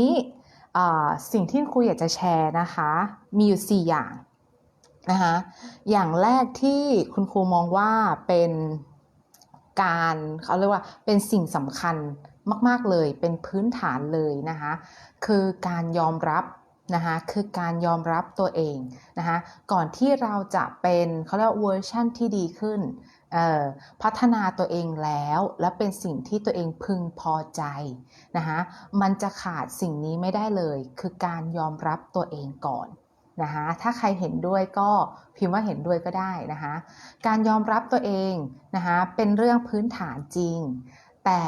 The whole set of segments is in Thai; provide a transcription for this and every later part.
นี้สิ่งที่ครูอยากจะแชร์นะคะ มีอยู่ 4 อย่างนะคะอย่างแรกที่คุณครูมองว่าเป็นการเขาเรียกว่าเป็นสิ่งสำคัญมาก ๆ เลยเป็นพื้นฐานเลยนะคะคือการยอมรับนะคะคือการยอมรับตัวเองนะคะก่อนที่เราจะเป็นเขาเรียกว่าเวอร์ชั่นที่ดีขึ้น พัฒนาตัวเองแล้วและเป็นสิ่งที่ตัวเองพึงพอใจนะคะมันจะขาดสิ่งนี้ไม่ได้เลย คือการยอมรับตัวเองก่อนนะคะถ้าใครเห็นด้วยก็พิมพ์ว่าเห็นด้วยก็ได้นะคะการยอมรับตัวเองนะคะเป็นเรื่องพื้นฐานจริง แต่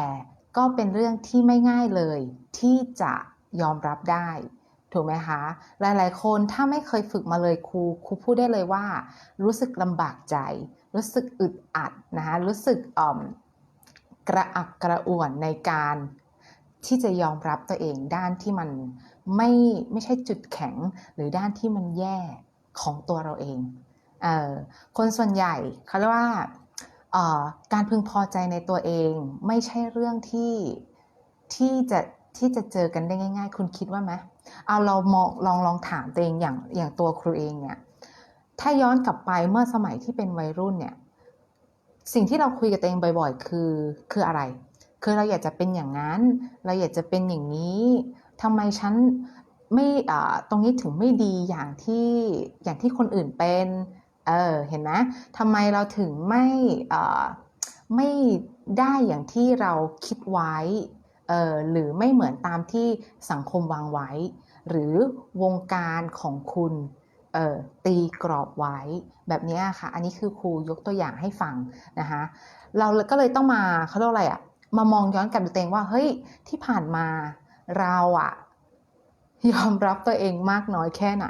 ก็เป็นเรื่องที่ไม่ง่ายเลยที่จะยอมรับได้ ถูกไหมคะ หลายๆ คนถ้าไม่เคยฝึกมาเลยครูครูพูดได้เลยว่า รู้สึกลำบากใจ รู้สึกอึดอัดนะคะรู้สึกอ่อมกระอักกระอ่วนในการที่จะยอมรับตัวเองด้านที่มันไม่ไม่ใช่จุดแข็งหรือด้านที่มันแย่ของตัวเราเองเออคนส่วนใหญ่เขาเรียกว่าออการพึงพอใจในตัวเองไม่ใช่เรื่องที่ที่จะ ที่จะเจอกันได้ง่าย ๆ คุณคิดว่าไหมเอาเรามองลองลองถามตัวเองอย่างอย่างตัวครูเองเนี่ยถ้าย้อนกลับไปเมื่อสมัยที่เป็นวัยรุ่นเนี่ย สิ่งที่เราคุยกับตัวเองบ่อย ๆ คือคืออะไร คือเราอยากจะเป็นอย่างนั้น เราอยากจะเป็นอย่างนี้ทำไมฉันไม่ตรงนี้ถึงไม่ดีอย่างที่อย่างที่คนอื่นเป็นเออเห็นไหมทำไมเราถึงไม่ไม่ได้อย่างที่เราคิดไว้ หรือไม่เหมือนตามที่สังคมวางไว้ หรือวงการของคุณออตีกรอบไว้แบบนี้ค่ะ อันนี้คือครูยกตัวอย่างให้ฟังนะคะเราก็เลยต้องมาเขาเรียกว่าอะไรอะมามองย้อนกลับตัวเองว่าเฮ้ยที่ผ่านมาเราอะยอมรับตัวเองมากน้อยแค่ไหน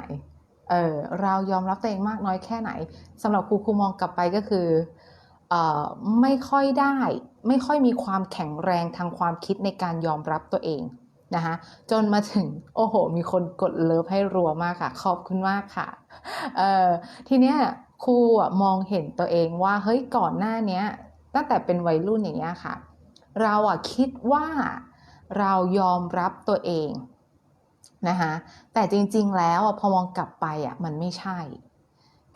เออเรายอมรับตัวเองมากน้อยแค่ไหนสำหรับครูครูมองกลับไปก็คือ ไม่ค่อยได้ ไม่ค่อยมีความแข็งแรงทางความคิดในการยอมรับตัวเองนะคะจนมาถึงโอ้โห มีคนกดเลิฟให้รัวมากค่ะ ขอบคุณมากค่ะทีเนี้ยครูมองเห็นตัวเองว่าเฮ้ยก่อนหน้านี้ตั้งแต่เป็นวัยรุ่นอย่างเงี้ยค่ะ เราอะคิดว่าเรายอมรับตัวเองนะคะแต่จริงๆแล้วพอมองกลับไปอะมันไม่ใช่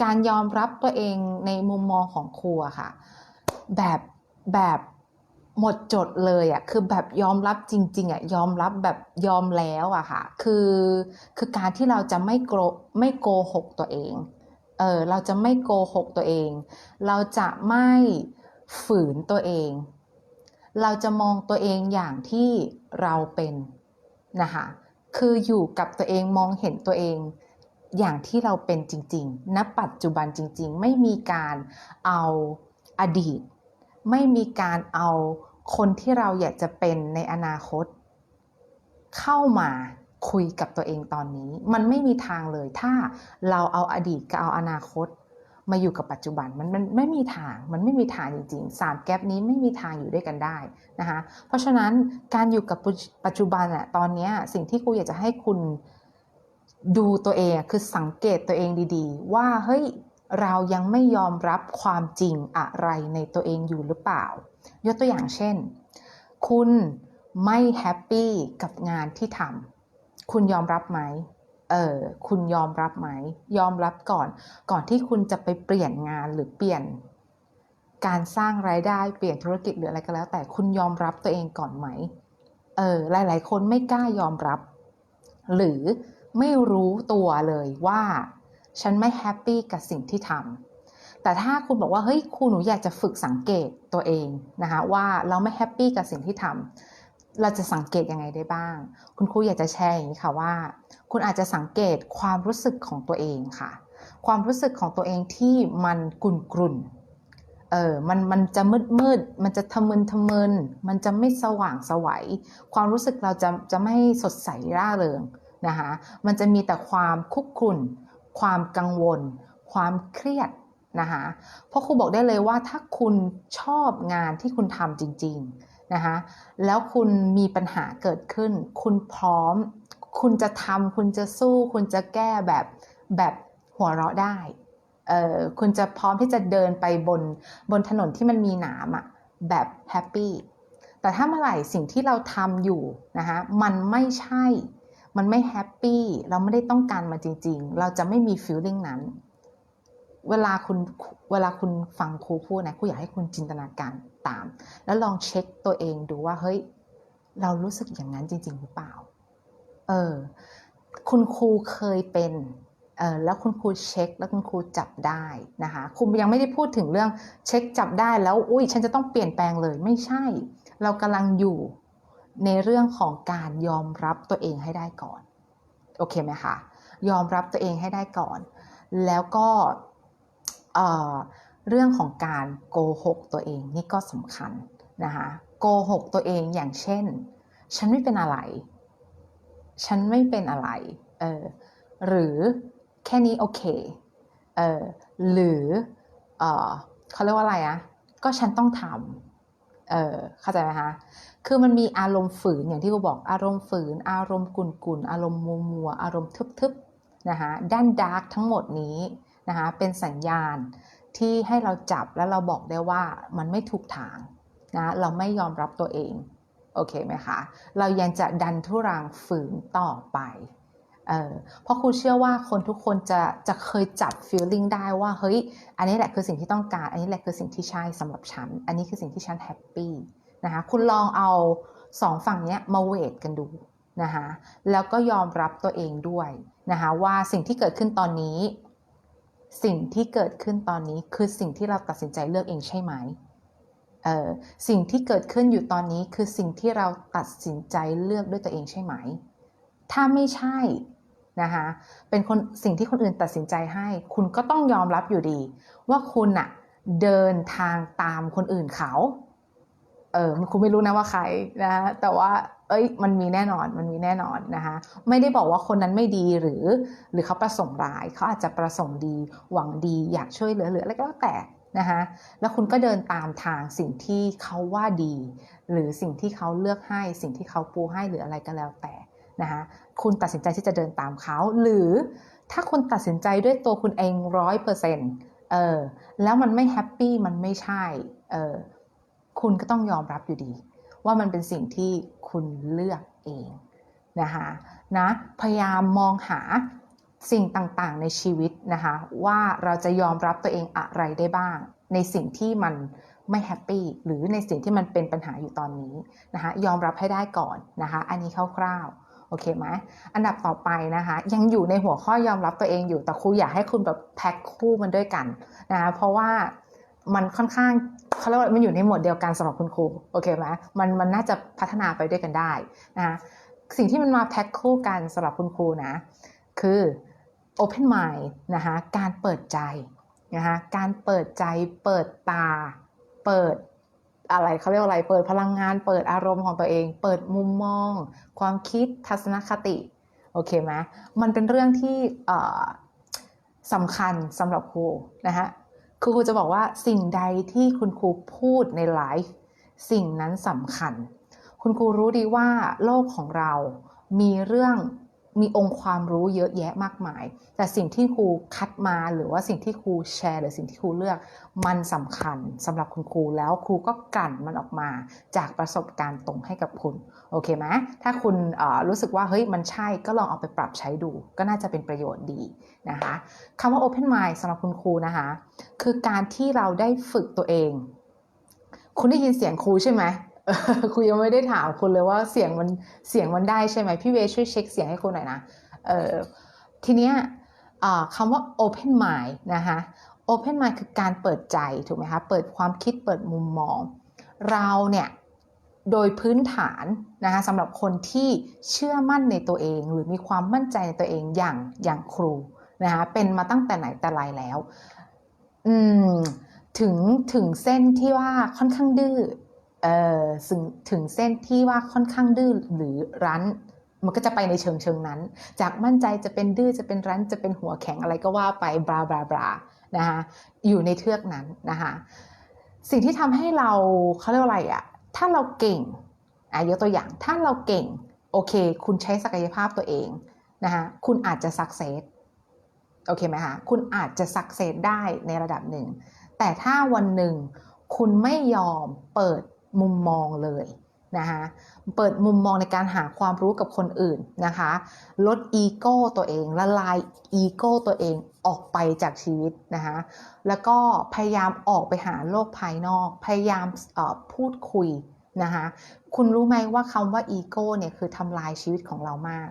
การยอมรับตัวเองในมุมมองของครูอะค่ะ แบบแบบหมดจดเลยอะคือแบบยอมรับจริง ๆอะยอมรับแบบยอมแล้วอะค่ะ คือคือการที่เราจะไม่โกไม่โกหกตัวเอง เออเราจะไม่โกหกตัวเอง เราจะไม่ฝืนตัวเอง เราจะมองตัวเองอย่างที่เราเป็นนะคะ คืออยู่กับตัวเองมองเห็นตัวเอง อย่างที่เราเป็นจริงๆ ณ ปัจจุบันจริง ๆ ไม่มีการเอาอดีต ไม่มีการเอาคนที่เราอยากจะเป็นในอนาคต เข้ามาคุยกับตัวเองตอนนี้ มันไม่มีทางเลย ถ้าเราเอาอดีตกับเอาอนาคต มาอยู่กับปัจจุบันมันมันไม่มีทางมันไม่มีทางจริงๆสามแกลบนี้ไม่มีทางอยู่ด้วยกันได้นะคะเพราะฉะนั้นการอยู่กับปัจจุบันอะตอนนี้สิ่งที่ครูอยากจะให้คุณ ดูตัวเองคือสังเกตตัวเองดีๆ ว่าเฮ้ยเรายังไม่ยอมรับความจริงอะไรในตัวเองอยู่หรือเปล่า ยกตัวอย่างเช่น คุณไม่แฮปปี้กับงานที่ทำคุณยอมรับไหมเออคุณยอมรับไหม ยอมรับก่อน ก่อนที่คุณจะไปเปลี่ยนงานหรือเปลี่ยน การสร้างรายได้เปลี่ยนธุรกิจหรืออะไรก็แล้ว แต่คุณยอมรับตัวเองก่อนไหม เออหลาย ๆ คนไม่กล้ายอมรับ หรือ ไม่รู้ตัวเลยว่า ฉันไม่แฮปปี้กับสิ่งที่ทำแต่ถ้าคุณบอกว่าเฮ้ยครูหนูอยากจะฝึกสังเกตตัวเองนะคะว่าเราไม่แฮปปี้กับสิ่งที่ทำเราจะสังเกตยังไงได้บ้าง คุณครูอยากจะแชร์อย่างนี้ค่ะว่า คุณอาจจะสังเกตความรู้สึกของตัวเองค่ะ ความรู้สึกของตัวเองที่มันกุนกรุ่นเออ มัน มันจะมืดมืด มันจะทะมึนทะมึน มันจะไม่สว่างสวัย ความรู้สึกเราจะ จะไม่สดใสร่าเริง นะคะมันจะมีแต่ความคุกคุนความกังวล ความเครียดนะคะเพราะครูบอกได้เลยว่าถ้าคุณชอบงานที่คุณทำจริงๆนะคะแล้วคุณมีปัญหาเกิดขึ้น คุณพร้อม คุณจะทำคุณจะสู้ คุณจะแก้แบบแบบหัวเราะได้เออคุณจะพร้อมที่จะเดินไปบนบนถนนที่มันมีหนามอะแบบแฮปปี้แต่ถ้าเมื่อไหร่สิ่งที่เราทำอยู่นะคะมันไม่ใช่ มันไม่แฮปปี้เราไม่ได้ต้องการมันจริง ๆ เราจะไม่มี feeling นั้น เวลาคุณเวลาคุณฟังครูพูดนะครูอยากให้คุณจินตนาการตาม แล้วลองเช็คตัวเองดูว่าเฮ้ยเรารู้สึกอย่างนั้นจริง ๆ หรือเปล่า เออ คุณครูเคยเป็นเออแล้วคุณครูเช็คแล้วคุณครูจับได้นะคะครูยังไม่ได้พูดถึงเรื่องเช็คจับได้แล้ว อุ้ยฉันจะต้องเปลี่ยนแปลงเลยไม่ใช่ เรากำลังอยู่ ในเรื่องของการยอมรับตัวเองให้ได้ก่อน โอเคไหมคะยอมรับตัวเองให้ได้ก่อน แล้วก็เเรื่องของการโกหกตัวเองนี่ก็สำคัญนะคะโกหกตัวเองอย่างเช่น ฉันไม่เป็นอะไร ฉันไม่เป็นอะไรเออหรือแค่นี้โอเคเออหรือเออเขาเรียกว่าอะไรอะก็ฉันต้องทำเออเข้าใจไหมคะ คือมันมีอารมณ์ฝืนอย่างที่กูบอกอารมณ์ฝืน อารมณ์กุ่นกุ่นอารมณ์มัวมัวอารมณ์ทึบๆนะคะด้านดาร์กทั้งหมดนี้นะคะเป็นสัญญาณที่ให้เราจับแล้วเราบอกได้ว่ามันไม่ถูกทางนะเราไม่ยอมรับตัวเองโอเคไหมคะเรายังจะดันทุรังฝืนต่อไปเออเพราะครูเชื่อว่าคนทุกคนจะจะเคยจับ feeling ได้ว่าเฮ้ยอันนี้แหละคือสิ่งที่ต้องการ อันนี้แหละคือสิ่งที่ใช่สำหรับฉัน อันนี้คือสิ่งที่ฉันแฮปปี้ นะคะคุณลองเอาสองฝั่งนี้มาเวทกันดูนะคะแล้วก็ยอมรับตัวเองด้วยนะคะว่าสิ่งที่เกิดขึ้นตอนนี้ สิ่งที่เกิดขึ้นตอนนี้คือสิ่งที่เราตัดสินใจเลือกเองใช่ไหมเออสิ่งที่เกิดขึ้นอยู่ตอนนี้คือสิ่งที่เราตัดสินใจเลือกด้วยตัวเองใช่ไหม ถ้าไม่ใช่นะคะเป็นคนสิ่งที่คนอื่นตัดสินใจให้ คุณก็ต้องยอมรับอยู่ดี ว่าคุณอะเดินทางตามคนอื่นเขา เออคุณไม่รู้นะว่าใครนะแต่ว่า เอ้ย มันมีแน่นอน มันมีแน่นอนนะคะ ไม่ได้บอกว่าคนนั้นไม่ดีหรือ หรือเขาประสงค์ร้าย เขาอาจจะประสงค์ดี หวังดี อยากช่วยเหลือหรืออะไรก็แล้วแต่นะคะแล้วคุณก็เดินตามทางสิ่งที่เขาว่าดี หรือสิ่งที่เขาเลือกให้ สิ่งที่เขาปูให้หรืออะไรก็แล้วแต่นะคะคุณตัดสินใจที่จะเดินตามเขา หรือถ้าคุณตัดสินใจด้วยตัวคุณเองร้อยเปอร์เซ็นต์เออแล้วมันไม่แฮปปี้มันไม่ใช่เออ คุณก็ต้องยอมรับอยู่ดี ว่ามันเป็นสิ่งที่คุณเลือกเองนะคะนะพยายามมองหาสิ่งต่างๆ ในชีวิตนะคะว่าเราจะยอมรับตัวเองอะไรได้บ้าง ในสิ่งที่มันไม่แฮปปี้หรือในสิ่งที่มันเป็นปัญหาอยู่ตอนนี้นะคะยอมรับให้ได้ก่อนนะคะอันนี้คร่าวๆโอเคไหมอันดับต่อไปนะคะ ยังอยู่ในหัวข้อยอมรับตัวเองอยู่แต่ครูอยากให้คุณแบบแพ็คคู่มันด้วยกันนะคะเพราะว่า มันค่อนข้างเขาเรียกว่ามันอยู่ในหมวดเดียวกันสำหรับคุณครูโอเคไหมมันมันน่าจะพัฒนาไปด้วยกันได้นะคะสิ่งที่มันมาแพ็คคู่กันสำหรับคุณครูนะคือ open mind นะคะการเปิดใจนะคะการเปิดใจเปิดตา เปิดอะไรเขาเรียกว่าอะไรเปิดพลังงาน เปิดอารมณ์ของตัวเอง เปิดมุมมอง ความคิดทัศนคติโอเคไหมมันเป็นเรื่องที่สำคัญสำหรับครูนะคะ คือครูจะบอกว่าสิ่งใดที่คุณครูพูดในไลฟ์สิ่งนั้นสำคัญ คุณครูรู้ดีว่าโลกของเรามีเรื่อง มีองค์ความรู้เยอะแยะมากมาย แต่สิ่งที่ครูคัดมาหรือว่าสิ่งที่ครูแชร์ หรือสิ่งที่ครูเลือก มันสำคัญสำหรับคุณครูแล้วครูก็กลั่นมันออกมาจากประสบการณ์ตรงให้กับคุณโอเคไหมถ้าคุณรู้สึกว่าเฮ้ยมันใช่ก็ลองเอาไปปรับใช้ดู ก็น่าจะเป็นประโยชน์ดีนะคะคำว่า open mind สำหรับคุณครูนะคะ คือการที่เราได้ฝึกตัวเอง คุณได้ยินเสียงครูใช่ไหม ครูยังไม่ได้ถามคุณเลยว่าเสียงมันเสียงมันได้ใช่ไหมพี่เวช่วยเช็คเสียงให้คุณหน่อยนะเออทีเนี้ยคำว่า open mind นะคะ open mind คือการเปิดใจถูกไหมคะเปิดความคิดเปิดมุมมอง เราเนี่ยโดยพื้นฐานนะคะสำหรับคนที่เชื่อมั่นในตัวเอง หรือมีความมั่นใจในตัวเองอย่างอย่างครูนะคะเป็นมาตั้งแต่ไหนแต่ไรแล้ว อืมถึงถึงเส้นที่ว่าค่อนข้างดื้อเอ่อ ถึงถึงเส้นที่ว่าค่อนข้างดื้อหรือรั้น มันก็จะไปในเชิงเชิงนั้น จากมั่นใจจะเป็นดื้อจะเป็นรั้น จะเป็นหัวแข็งอะไรก็ว่าไปบลาบลาบลานะคะอยู่ในเทือกนั้นนะคะสิ่งที่ทำให้เราเขาเรียกว่าอะไรอะถ้าเราเก่งอะยกตัวอย่างถ้าเราเก่งโอเค คุณใช้ศักยภาพตัวเองนะคะคุณอาจจะสักเซสโอเคไหมคะคุณอาจจะสักเซสได้ในระดับหนึ่ง แต่ถ้าวันหนึ่งคุณไม่ยอมเปิด มุมมองเลยนะคะเปิดมุมมองในการหาความรู้กับคนอื่นนะคะ ลดอีโก้ตัวเองละลายอีโก้ตัวเองออกไปจากชีวิตนะคะแล้วก็พยายามออกไปหาโลกภายนอก พยายามพูดคุยนะคะคุณรู้ไหมว่าคำว่าอีโก้เนี่ยคือทำลายชีวิตของเรามาก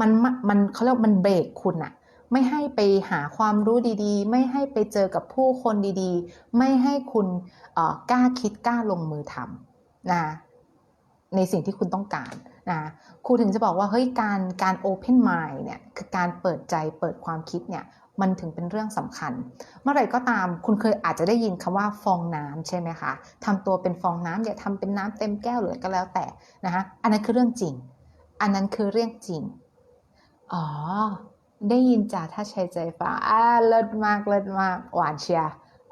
มันมันเขาเรียกมันเบรกคุณอะ ไม่ให้ไปหาความรู้ดีๆ ไม่ให้ไปเจอกับผู้คนดีๆ ไม่ให้คุณกล้าคิดกล้าลงมือทำนะในสิ่งที่คุณต้องการนะครูถึงจะบอกว่าเฮ้ยการการ open mind เนี่ยคือการเปิดใจเปิดความคิดเนี่ยมันถึงเป็นเรื่องสำคัญ เมื่อไหร่ก็ตามคุณเคยอาจจะได้ยินคำว่าฟองน้ำใช่ไหมคะทำตัวเป็นฟองน้ำอย่าทำเป็นน้ำเต็มแก้วหรือก็แล้วแต่นะคะอันนั้นคือเรื่องจริง อันนั้นคือเรื่องจริง อ๋อ ได้ยินจากถ้าใช้ใจฟังอ่าเลิศมากเลิศมากหวานเชีย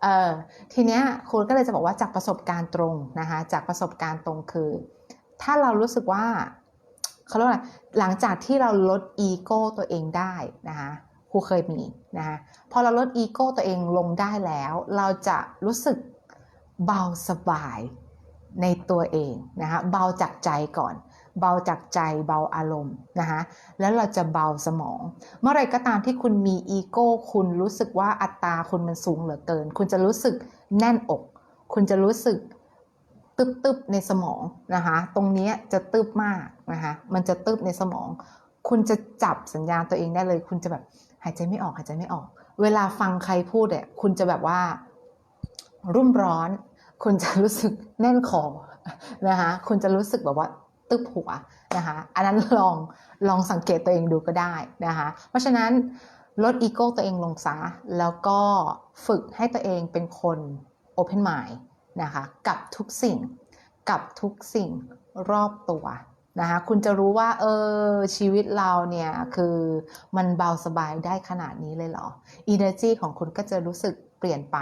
เออทีเนี้ยคุณก็เลยจะบอกว่าจากประสบการณ์ตรงนะคะจากประสบการณ์ตรงคือ ถ้าเรารู้สึกว่าเขาเรียกว่าอะไรหลังจากที่เราลดอีโก้ตัวเองได้นะคะครูเคยมีนะคะพอเราลดอีโก้ตัวเองลงได้แล้ว เราจะรู้สึกเบาสบายในตัวเองนะคะเบาจากใจก่อน เบาจากใจเบาอารมณ์นะคะแล้วเราจะเบาสมอง เมื่อไรก็ตามที่คุณมีอีโก้คุณรู้สึกว่าอัตราคุณมันสูงเหลือเกิน คุณจะรู้สึกแน่นอก คุณจะรู้สึกตึบๆในสมองนะคะตรงนี้จะตึบมากนะคะมันจะตึบในสมอง คุณจะจับสัญญาณตัวเองได้เลย คุณจะแบบหายใจไม่ออกหายใจไม่ออก เวลาฟังใครพูดเนี่ยคุณจะแบบว่ารุ่มร้อน คุณจะรู้สึกแน่นคอนะคะคุณจะรู้สึกแบบว่า ตึบหัวนะคะอันนั้นลองลองสังเกตตัวเองดูก็ได้นะคะเพราะฉะนั้นลดอีโก้ตัวเองลงซะแล้วก็ฝึกให้ตัวเองเป็นคน open mind นะคะกับทุกสิ่งกับทุกสิ่งรอบตัวนะคะคุณจะรู้ว่าเออชีวิตเราเนี่ยคือมันเบาสบายได้ขนาดนี้เลยเหรอ energy ของคุณก็จะรู้สึกเปลี่ยนไป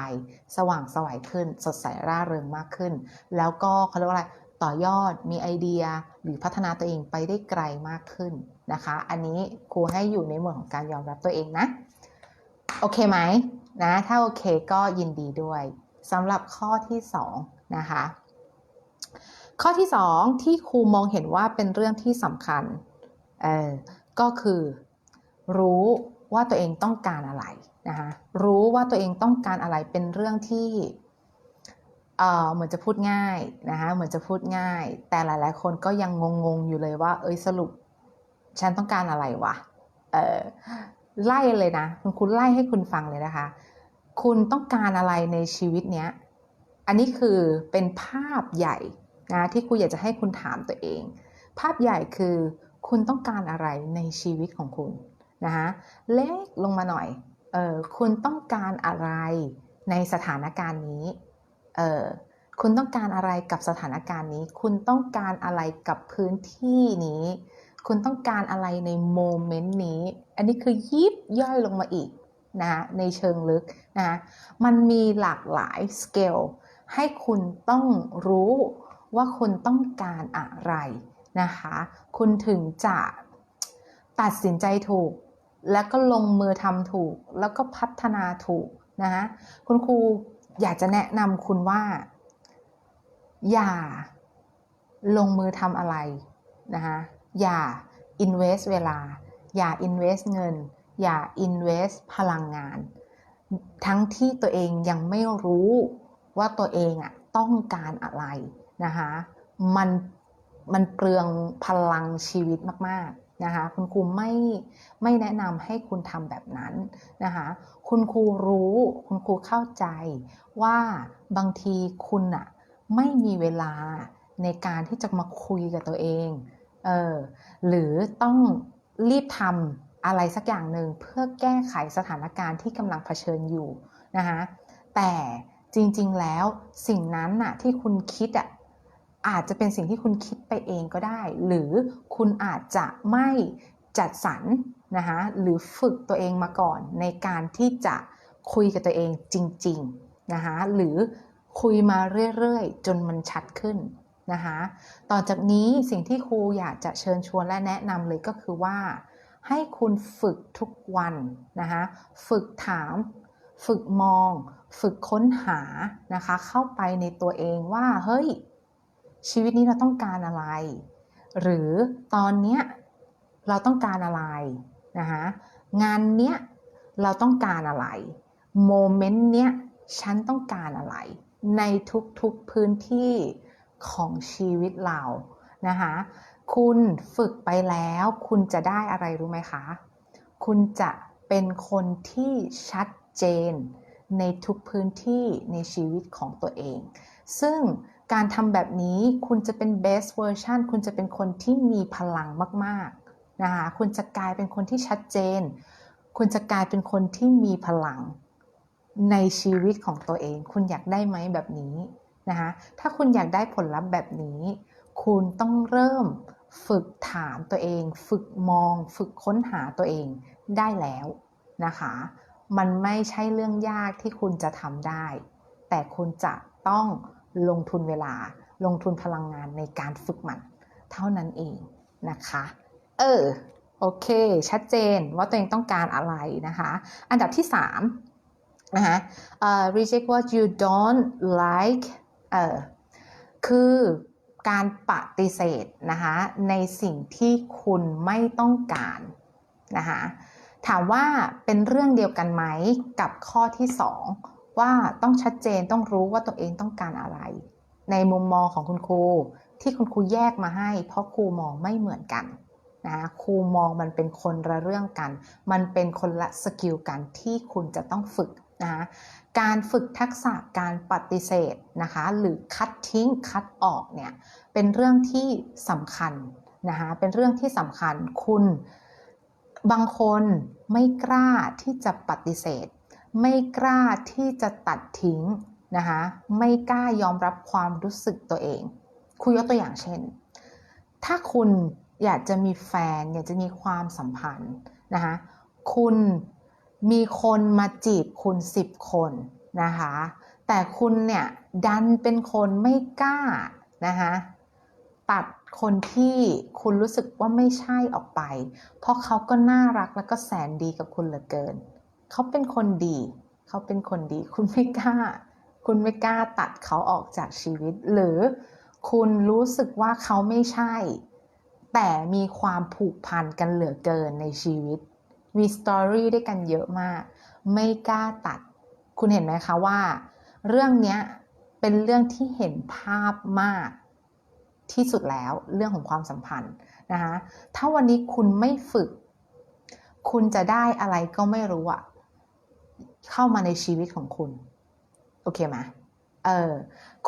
สว่างสวัยขึ้น สดใสร่าเริงมากขึ้น แล้วก็เขาเรียกว่าอะไร ต่อยอดมีไอเดียหรือพัฒนาตัวเองไปได้ไกลมากขึ้นนะคะ อันนี้ครูให้อยู่ในหมวดของการยอมรับตัวเองนะ โอเคไหมนะ ถ้าโอเคก็ยินดีด้วยสำหรับข้อที่2นะคะข้อที่ 2 ที่ครูมองเห็นว่าเป็นเรื่องที่สำคัญเออก็คือ รู้ว่าตัวเองต้องการอะไรนะคะรู้ว่าตัวเองต้องการอะไรเป็นเรื่องที่ เออเหมือนจะพูดง่ายนะคะเหมือนจะพูดง่าย แต่หลาย ๆ คนก็ยังงงๆอยู่เลยว่า เอ้ยสรุป ฉันต้องการอะไรวะเออไล่เลยนะคุณคุณไล่ให้คุณฟังเลยนะคะ คุณต้องการอะไรในชีวิตเนี้ยอันนี้คือเป็นภาพใหญ่นะที่ครูอยากจะให้คุณถามตัวเอง ภาพใหญ่คือคุณต้องการอะไรในชีวิตของคุณนะคะเล็กลงมาหน่อยเออคุณต้องการอะไรในสถานการณ์นี้ เออคุณต้องการอะไรกับสถานการณ์นี้ คุณต้องการอะไรกับพื้นที่นี้ คุณต้องการอะไรในโมเมนต์นี้ อันนี้คือยิบย่อยลงมาอีกนะในเชิงลึกนะมันมีหลากหลายสเกลให้คุณต้องรู้ว่าคุณต้องการอะไรนะคะ คุณถึงจะตัดสินใจถูก แล้วก็ลงมือทำถูก แล้วก็พัฒนาถูกนะคะคุณครู อยากจะแนะนำคุณว่า อย่าลงมือทำอะไรนะคะอย่า invest เวลา อย่า invest เงิน อย่า invest พลังงาน ทั้งที่ตัวเองยังไม่รู้ว่าตัวเองอะต้องการอะไรนะคะมันมันเปลืองพลังชีวิตมาก นะคะคุณครูไม่ไม่แนะนำให้คุณทำแบบนั้นนะคะคุณครูรู้คุณครูเข้าใจว่าบางทีคุณอะไม่มีเวลาในการที่จะมาคุยกับตัวเองเออหรือต้องรีบทำอะไรสักอย่างหนึ่งเพื่อแก้ไขสถานการณ์ที่กำลังเผชิญอยู่นะคะแต่จริงๆแล้วสิ่งนั้นน่ะที่คุณคิดอะ อาจจะเป็นสิ่งที่คุณคิดไปเองก็ได้ หรือคุณอาจจะไม่จัดสรรนะคะหรือฝึกตัวเองมาก่อนในการที่จะคุยกับตัวเองจริงๆนะคะหรือคุยมาเรื่อยๆ จนมันชัดขึ้นนะคะต่อจากนี้สิ่งที่ครูอยากจะเชิญชวนและแนะนำเลยก็คือว่า ให้คุณฝึกทุกวันนะคะฝึกถาม ฝึกมอง ฝึกค้นหานะคะเข้าไปในตัวเองว่าเฮ้ย ชีวิตนี้เราต้องการอะไร หรือตอนเนี้ยเราต้องการอะไรนะคะงานเนี้ยเราต้องการอะไรโมเมนต์เนี้ยฉันต้องการอะไร ในทุกๆพื้นที่ของชีวิตเรานะคะคุณฝึกไปแล้ว คุณจะได้อะไรรู้ไหมคะ คุณจะเป็นคนที่ชัดเจนในทุกพื้นที่ในชีวิตของตัวเอง ซึ่ง การทำแบบนี้คุณจะเป็น best version คุณจะเป็นคนที่มีพลังมากๆนะคะคุณจะกลายเป็นคนที่ชัดเจน คุณจะกลายเป็นคนที่มีพลังในชีวิตของตัวเอง คุณอยากได้ไหมแบบนี้นะคะถ้าคุณอยากได้ผลลัพธ์แบบนี้ คุณต้องเริ่มฝึกถามตัวเอง ฝึกมอง ฝึกค้นหาตัวเองได้แล้วนะคะ มันไม่ใช่เรื่องยากที่คุณจะทำได้ แต่คุณจะต้อง ลงทุนเวลา ลงทุนพลังงานในการฝึกมัน เท่านั้นเองนะคะ เออ โอเค ชัดเจนว่าตัวเองต้องการอะไรนะคะ อันดับที่3นะคะ uh, reject what you don't like เออคือการปฏิเสธนะคะในสิ่งที่คุณไม่ต้องการนะคะถามว่าเป็นเรื่องเดียวกันไหมกับข้อที่ 2 ว่าต้องชัดเจนต้องรู้ว่าตัวเองต้องการอะไร ในมุมมองของคุณครูที่คุณครูแยกมาให้ เพราะครูมองไม่เหมือนกันนะครูมองมันเป็นคนละเรื่องกัน มันเป็นคนละสกิลกันที่คุณจะต้องฝึกนะคะการฝึกทักษะการปฏิเสธนะคะหรือคัดทิ้งคัดออกเนี่ยเป็นเรื่องที่สำคัญนะคะเป็นเรื่องที่สำคัญคุณบางคนไม่กล้าที่จะปฏิเสธ ไม่กล้าที่จะตัดทิ้งนะคะไม่กล้ายอมรับความรู้สึกตัวเอง คุยยกตัวอย่างเช่น ถ้าคุณอยากจะมีแฟน อยากจะมีความสัมพันธ์นะคะคุณมีคนมาจีบคุณ 10 คนนะคะแต่คุณเนี่ยดันเป็นคนไม่กล้านะคะตัดคนที่คุณรู้สึกว่าไม่ใช่ออกไป เพราะเขาก็น่ารักแล้วก็แสนดีกับคุณเหลือเกิน เขาเป็นคนดี เขาเป็นคนดี คุณไม่กล้า คุณไม่กล้าตัดเขาออกจากชีวิต หรือคุณรู้สึกว่าเขาไม่ใช่ แต่มีความผูกพันกันเหลือเกินในชีวิต มีสตอรี่ด้วยกันเยอะมาก ไม่กล้าตัด คุณเห็นไหมคะว่า เรื่องนี้เป็นเรื่องที่เห็นภาพมากที่สุดแล้วเรื่องของความสัมพันธ์นะคะถ้าวันนี้คุณไม่ฝึก คุณจะได้อะไรก็ไม่รู้อะ เข้ามาในชีวิตของคุณ โอเคไหมเออ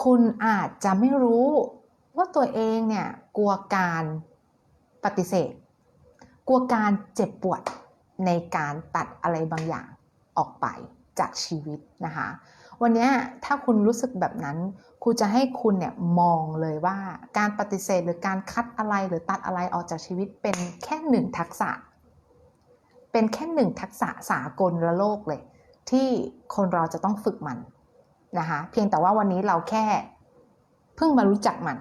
คุณอาจจะไม่รู้ว่าตัวเองเนี่ยกลัวการปฏิเสธ กลัวการเจ็บปวดในการตัดอะไรบางอย่างออกไปจากชีวิตนะคะ วันนี้ถ้าคุณรู้สึกแบบนั้นครูจะให้คุณเนี่ยมองเลยว่าการปฏิเสธหรือการคัดอะไรหรือตัดอะไรออกจากชีวิตเป็นแค่หนึ่งทักษะ เป็นแค่หนึ่งทักษะสากลระโลกเลย ที่คนเราจะต้องฝึกมันนะคะเพียงแต่ว่าวันนี้เราแค่เพิ่งมารู้จักมัน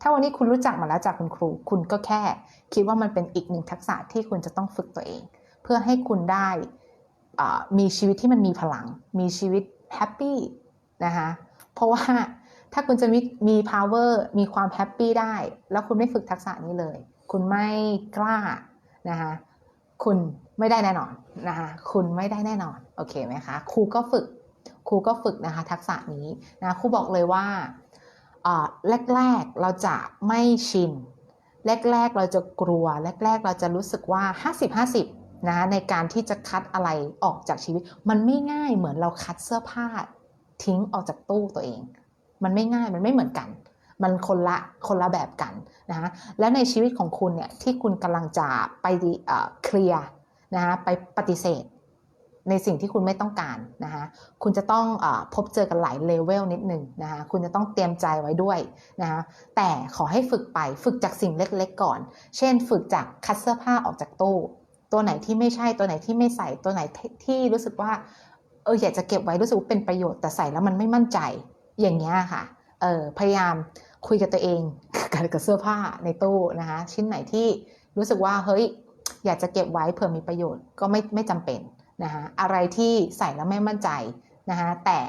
ถ้าวันนี้คุณรู้จักมันแล้วจากคุณครู คุณก็แค่ คิดว่ามันเป็นอีกหนึ่งทักษะที่คุณจะต้องฝึกตัวเอง เพื่อให้คุณได้มีชีวิตที่มันมีพลัง มีชีวิตแฮปปี้นะคะเพราะว่าถ้าคุณจะมีมี power มีความแฮปปี้ได้ แล้วคุณไม่ฝึกทักษะนี้เลย คุณไม่กล้านะคะคุณไม่ได้แน่นอน นะคะคุณไม่ได้แน่นอนโอเคไหมคะครูก็ฝึกครูก็ฝึกนะคะทักษะนี้นะครูบอกเลยว่าแรกๆเราจะไม่ชินแรกๆเราจะกลัว แรกๆเราจะรู้สึกว่า 50-50นะในการที่จะคัดอะไรออกจากชีวิต มันไม่ง่ายเหมือนเราคัดเสื้อผ้า ทิ้งออกจากตู้ตัวเอง มันไม่ง่ายมันไม่เหมือนกัน มันคนละคนละแบบกันนะและในชีวิตของคุณเนี่ยที่คุณกำลังจะไปเคลียร์ นะคะไปปฏิเสธในสิ่งที่คุณไม่ต้องการนะคะคุณจะต้องอพบเจอกันหลายเลเวลนิดหนึ่งนะคะคุณจะต้องเตรียมใจไว้ด้วยนะคะแต่ขอให้ฝึกไปฝึกจากสิ่งเล็กๆก่อน เช่น ฝึกจากคัดเสื้อผ้าออกจากตู้ ตัวไหนที่ไม่ใช่ตัวไหนที่ไม่ใส่ตัวไหนที่รู้สึกว่าเอออยากจะเก็บไว้รู้สึกว่าเป็นประโยชน์แต่ใส่แล้วมันไม่มั่นใจอย่างเงี้ยค่ะเออพยายามคุยกับตัวเองกับกับเสื้อผ้าในตู้นะคะชิ้นไหนที่รู้สึกว่าเฮ้ย อยากจะเก็บไว้เผื่อมีประโยชน์ก็ไม่ไม่จำเป็นนะคะอะไรที่ใส่แล้วไม่มั่นใจนะคะแต่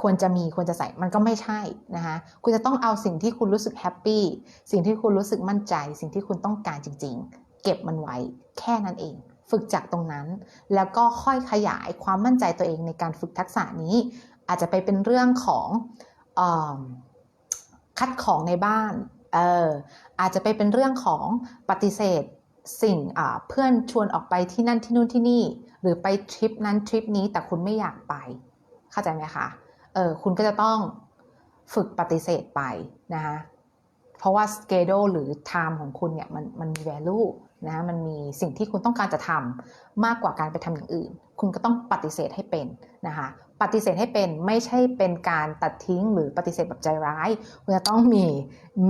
ควรจะมีควรจะใส่มันก็ไม่ใช่นะคะคุณจะต้องเอาสิ่งที่คุณรู้สึกแฮปปี้สิ่งที่คุณรู้สึกมั่นใจ สิ่งที่คุณต้องการจริง ๆ เก็บมันไว้แค่นั้นเอง ฝึกจากตรงนั้น แล้วก็ค่อยขยายความมั่นใจตัวเองในการฝึกทักษะนี้ อาจจะไปเป็นเรื่องของออคัดของในบ้านเอออาจจะไปเป็นเรื่องของปฏิเสธ สิ่งเพื่อนชวนออกไปที่นั่นที่นู่นที่นี่ หรือไปทริปนั้นทริปนี้แต่คุณไม่อยากไป เข้าใจไหมคะเออคุณก็จะต้องฝึกปฏิเสธไปนะคะเพราะว่าสเกดหรือไทม์ของคุณเนี่ยมันมันมี value นะมันมีสิ่งที่คุณต้องการจะทำมากกว่าการไปทำอย่างอื่น คุณก็ต้องปฏิเสธให้เป็นนะคะปฏิเสธให้เป็นไม่ใช่เป็นการตัดทิ้งหรือปฏิเสธแบบใจร้ายคุณจะต้องมี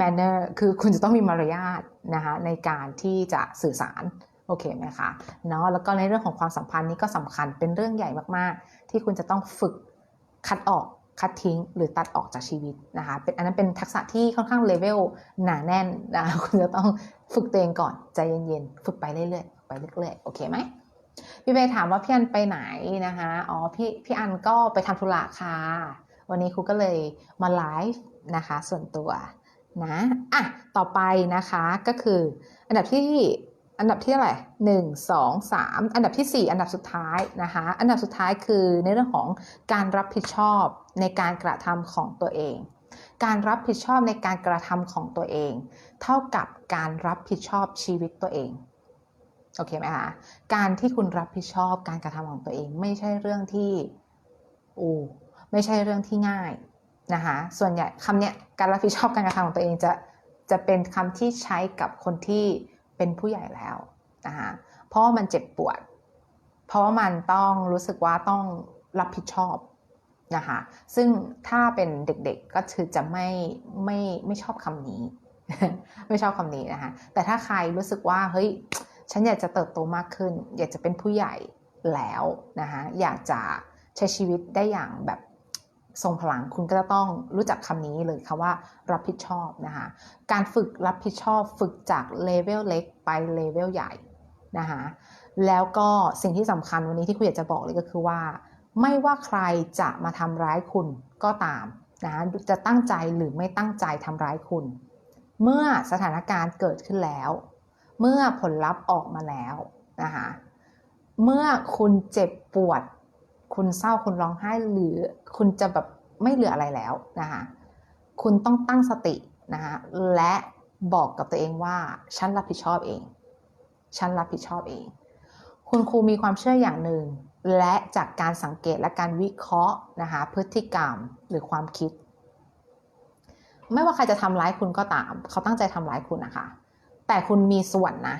manner คือคุณจะต้องมีมารยาทนะคะในการที่จะสื่อสารโอเคไหมคะเนาะแล้วก็ในเรื่องของความสัมพันธ์นี้ก็สำคัญเป็นเรื่องใหญ่มากๆ ที่คุณจะต้องฝึกคัดออก คัดทิ้งหรือตัดออกจากชีวิตนะคะเป็นอันนั้นเป็นทักษะที่ค่อนข้างเลเวลหนาแน่นนะคุณจะต้องฝึกตัวเองก่อนใจเย็นๆ ฝึกไปเรื่อยๆไปเรื่อยๆโอเคไหมพี่เบย์ถามว่าพี่อันไปไหนนะคะอ๋อพี่พี่อันก็ไปทำธุระค่ะ วันนี้ครูก็เลยมาไลฟ์นะคะส่วนตัวนะอะต่อไปนะคะก็คืออันดับที่ อันดับที่เท่าไหร่หนึ่งสองสามอันดับที่สี่อันดับสุดท้ายนะคะ อันดับสุดท้ายคือในเรื่องของการรับผิดชอบในการกระทำของตัวเอง การรับผิดชอบในการกระทำของตัวเอง เท่ากับการรับผิดชอบชีวิตตัวเองโอเคไหมคะการที่คุณรับผิดชอบการกระทำของตัวเอง ไม่ใช่เรื่องที่โอ้ไม่ใช่เรื่องที่ง่ายนะคะส่วนใหญ่คำเนี้ยการรับผิดชอบการกระทำของตัวเองจะจะเป็นคำที่ใช้กับคนที่ เป็นผู้ใหญ่แล้วนะคะเพราะว่ามันเจ็บปวด เพราะว่ามันต้องรู้สึกว่าต้องรับผิดชอบนะคะซึ่งถ้าเป็นเด็กๆก็คือจะไม่ไม่ไม่ชอบคำนี้ ไม่ชอบคำนี้นะคะแต่ถ้าใครรู้สึกว่าเฮ้ยฉันอยากจะเติบโตมากขึ้น อยากจะเป็นผู้ใหญ่แล้วนะคะอยากจะใช้ชีวิตได้อย่างแบบ ทรงพลังคุณก็จะต้องรู้จักคำนี้เลยค่ะว่ารับผิดชอบนะคะการฝึกรับผิดชอบฝึกจากเลเวลเล็กไปเลเวลใหญ่นะคะแล้วก็สิ่งที่สำคัญวันนี้ที่คุณอยากจะบอกเลยก็คือว่า ไม่ว่าใครจะมาทำร้ายคุณก็ตามนะจะตั้งใจหรือไม่ตั้งใจทำร้ายคุณ เมื่อสถานการณ์เกิดขึ้นแล้ว เมื่อผลลัพธ์ออกมาแล้วนะคะเมื่อคุณเจ็บปวด คุณเศร้าคุณร้องไห้หรือคุณจะแบบไม่เหลืออะไรแล้วนะคะคุณต้องตั้งสตินะคะและบอกกับตัวเองว่าฉันรับผิดชอบเอง ฉันรับผิดชอบเอง คุณครูมีความเชื่ออย่างหนึ่ง และจากการสังเกตและการวิเคราะห์นะคะพฤติกรรมหรือความคิด ไม่ว่าใครจะทำร้ายคุณก็ตาม เขาตั้งใจทำร้ายคุณนะคะ แต่คุณมีส่วนนะ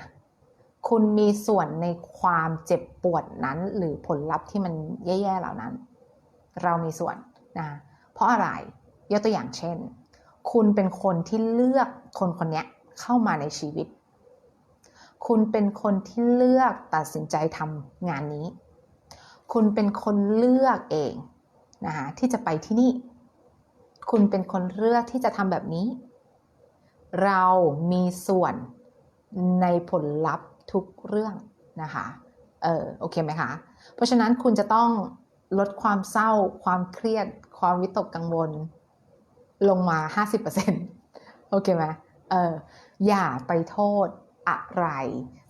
คุณมีส่วนในความเจ็บปวดนั้น หรือผลลัพธ์ที่มันแย่ๆเหล่านั้น เรามีส่วนนะเพราะอะไรยกตัวอย่างเช่น คุณเป็นคนที่เลือกคนคนนี้เข้ามาในชีวิต คุณเป็นคนที่เลือกตัดสินใจทำงานนี้ คุณเป็นคนเลือกเองนะคะที่จะไปที่นี่ คุณเป็นคนเลือกที่จะทำแบบนี้ เรามีส่วนในผลลัพธ์ ทุกเรื่องนะคะเออโอเคไหมคะเพราะฉะนั้นคุณจะต้องลดความเศร้า ความเครียด ความวิตกกังวล ลงมา 50%โอเคไหมเอออย่าไปโทษอะไร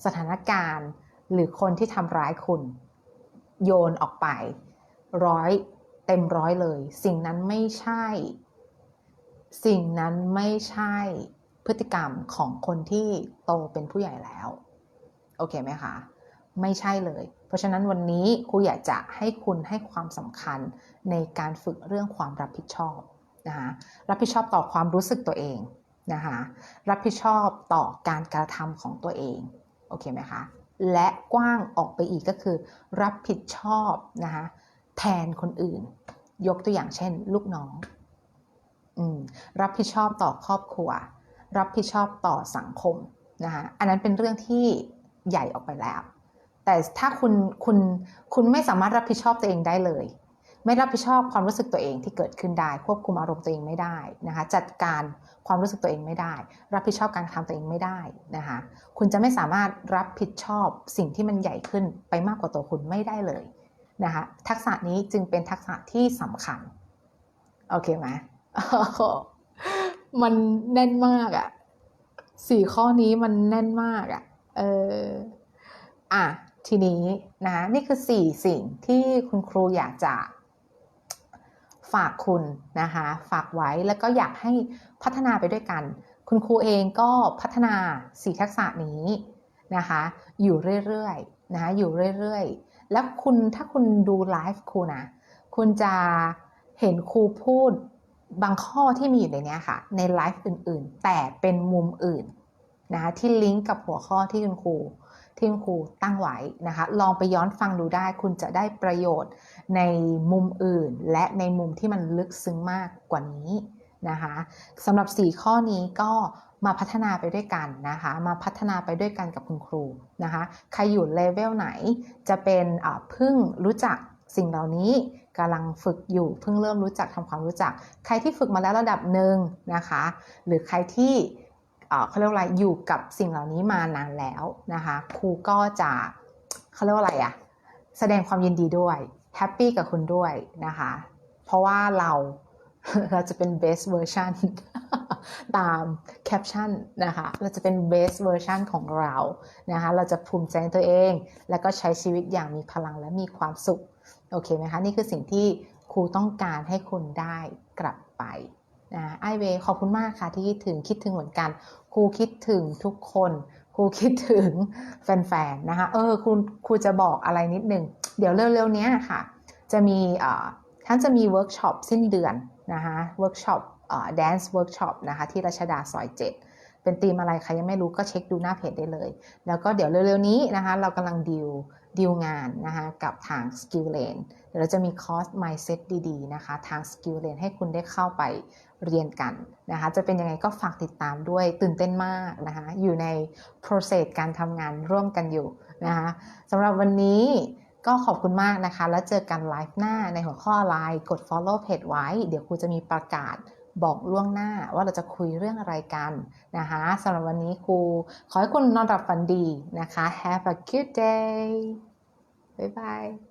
สถานการณ์หรือคนที่ทำร้ายคุณ โยนออกไป ร้อยเต็มร้อยเลย สิ่งนั้นไม่ใช่ สิ่งนั้นไม่ใช่พฤติกรรมของคนที่โตเป็นผู้ใหญ่แล้ว โอเคไหมคะไม่ใช่เลย เพราะฉะนั้นวันนี้ครูอยากจะให้คุณให้ความสำคัญในการฝึกเรื่องความรับผิดชอบนะคะรับผิดชอบต่อความรู้สึกตัวเองนะคะรับผิดชอบต่อการกระทำของตัวเองโอเคไหมคะและกว้างออกไปอีกก็คือ รับผิดชอบนะคะแทนคนอื่น ยกตัวอย่างเช่น ลูกน้องอรับผิดชอบต่อครอบครัว รับผิดชอบต่อสังคมนะคะอันนั้นเป็นเรื่องที่ ใหญ่ออกไปแล้ว แต่ถ้าคุณคุณคุณไม่สามารถรับผิดชอบตัวเองได้เลย ไม่รับผิดชอบความรู้สึกตัวเองที่เกิดขึ้นได้ ควบคุมอารมณ์ตัวเองไม่ได้นะคะจัดการความรู้สึกตัวเองไม่ได้ รับผิดชอบการทำตัวเองไม่ได้นะคะคุณจะไม่สามารถรับผิดชอบสิ่งที่มันใหญ่ขึ้นไปมากกว่าตัวคุณไม่ได้เลยนะคะทักษะนี้จึงเป็นทักษะที่สำคัญโอเคไหมมันแน่นมากอะสี่ข้อนี้มันแน่นมากอะ เอออะทีนี้นะนี่คือสี่สิ่งที่คุณครูอยากจะฝากคุณนะคะฝากไว้แล้วก็อยากให้พัฒนาไปด้วยกัน คุณครูเองก็พัฒนาสี่ทักษะนี้นะคะอยู่เรื่อยๆนะอยู่เรื่อยๆ แล้วคุณถ้าคุณดูไลฟ์ครูนะคุณจะเห็นครูพูดบางข้อที่มีอยู่ในนี้ค่ะในไลฟ์อื่นๆ แต่เป็นมุมอื่น นะคะที่ลิงก์กับหัวข้อที่คุณครูที่คุณครูตั้งไว้นะคะลองไปย้อนฟังดูได้ คุณจะได้ประโยชน์ในมุมอื่น และในมุมที่มันลึกซึ้งมากกว่านี้นะคะสำหรับ 4 ข้อนี้ก็มาพัฒนาไปด้วยกันนะคะ มาพัฒนาไปด้วยกันกับคุณครูนะคะ ใครอยู่เลเวลไหนจะเป็นเพิ่งรู้จักสิ่งเหล่านี้กำลังฝึกอยู่เพิ่งเริ่มรู้จักทำความรู้จัก ใครที่ฝึกมาแล้วระดับหนึ่งนะคะ หรือใครที่ เขาเรียกว่าอะไรอยู่กับสิ่งเหล่านี้มานานแล้วนะคะครูก็จะเขาเรียกว่าอะไรอะแสดงความยินดีด้วยแฮปปี้กับคุณด้วยนะคะเพราะว่าเราเราจะเป็น best version ตามแคปชั่นนะคะเราจะเป็น best version ของเรานะคะเราจะภูมิใจในตัวเอง แล้วก็ใช้ชีวิตอย่างมีพลังและมีความสุขโอเคไหมคะนี่คือสิ่งที่ครูต้องการให้คุณได้กลับไปนะไอเวขอบคุณมากค่ะที่คิดถึงคิดถึงเหมือนกัน ครูคิดถึงทุกคนครูคิดถึงแฟนๆนะคะเออคุณครูจะบอกอะไรนิดนึง เดี๋ยวเร็วๆเนี้ยค่ะ จะมีท่านจะมีเวิร์กช็อปสิ้นเดือนนะคะเวิร์กช็อปแดนซ์เวิร์กช็อปนะคะที่รัชดาซอย7เป็นธีมอะไรใครยังไม่รู้ก็เช็คดูหน้าเพจได้เลย แล้วก็เดี๋ยวเร็วๆนี้นะคะเรากำลังดิวดิวงานนะคะกับทาง Skill Lane เดี๋ยวเราจะมีคอร์ส Mindset ดีๆนะคะทาง Skill Lane ให้คุณได้เข้าไป เรียนกันนะคะ จะเป็นยังไงก็ฝากติดตามด้วยตื่นเต้นมากนะคะ อยู่ใน process การทำงานร่วมกันอยู่นะคะสำหรับวันนี้ก็ขอบคุณมากนะคะ แล้วเจอกันไลฟ์หน้าในหัวข้อไลน์กด follow page ไว้ เดี๋ยวครูจะมีประกาศบอกล่วงหน้าว่าเราจะคุยเรื่องอะไรกันนะคะสำหรับวันนี้ครู ขอให้คุณนอนหลับฝันดีนะคะ Have a good day บ๊ายบาย